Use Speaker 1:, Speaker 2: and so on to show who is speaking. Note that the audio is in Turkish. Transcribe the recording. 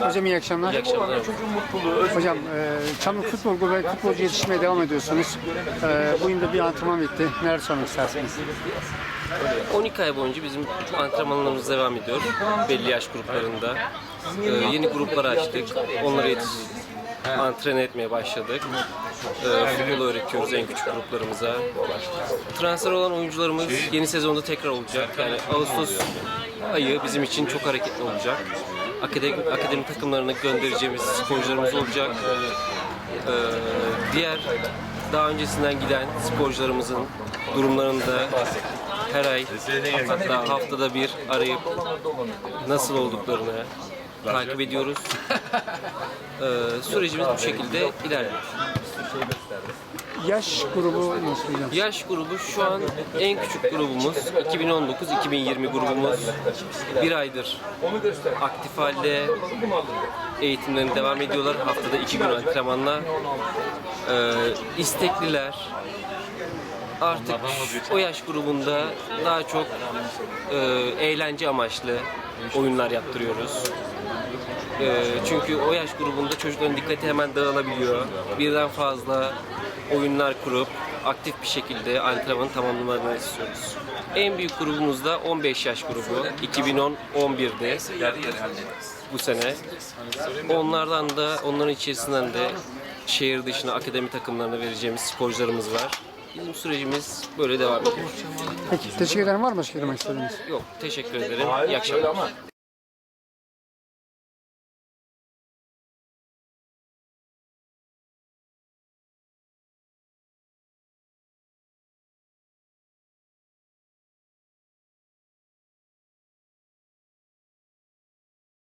Speaker 1: Hocam iyi akşamlar.
Speaker 2: İyi akşamlar.
Speaker 1: Hocam e, Çamlık Futbol Kulübü futbolcu yetişmeye devam ediyorsunuz. E, bugün de bir antrenman bitti. Neler sormak istersiniz?
Speaker 2: 12 ay boyunca bizim antrenmanlarımız devam ediyor. Belli yaş gruplarında. Ee, yeni gruplar açtık. Onları yetiş- antren etmeye başladık. Ee, futbol öğretiyoruz en küçük gruplarımıza. Transfer olan oyuncularımız yeni sezonda tekrar olacak. Yani Ağustos ayı bizim için çok hareketli olacak. Akademi, akademi takımlarına göndereceğimiz sporcularımız olacak. Ee, diğer daha öncesinden giden sporcularımızın durumlarını da her ay hatta haftada bir arayıp nasıl olduklarını takip ediyoruz. Ee, sürecimiz bu şekilde ilerliyor.
Speaker 1: Yaş grubu nasıl hocam?
Speaker 2: Yaş grubu şu an en küçük grubumuz 2019-2020 grubumuz bir aydır aktif halde eğitimlerine devam ediyorlar. Haftada iki gün antrenmanla. Ee, istekliler artık o yaş grubunda daha çok e, eğlence amaçlı oyunlar yaptırıyoruz. Ee, çünkü o yaş grubunda çocukların dikkati hemen dağılabiliyor. Birden fazla oyunlar kurup aktif bir şekilde antrenmanı tamamlamalarını istiyoruz. En büyük grubumuz da 15 yaş grubu. 2010-11'de bu sene. Onlardan da onların içerisinden de şehir dışına akademi takımlarına vereceğimiz sporcularımız var. Bizim sürecimiz böyle devam ediyor.
Speaker 1: Peki teşekkür ederim. Var mı başka demek istediğiniz?
Speaker 2: Yok, teşekkür ederim. İyi akşamlar.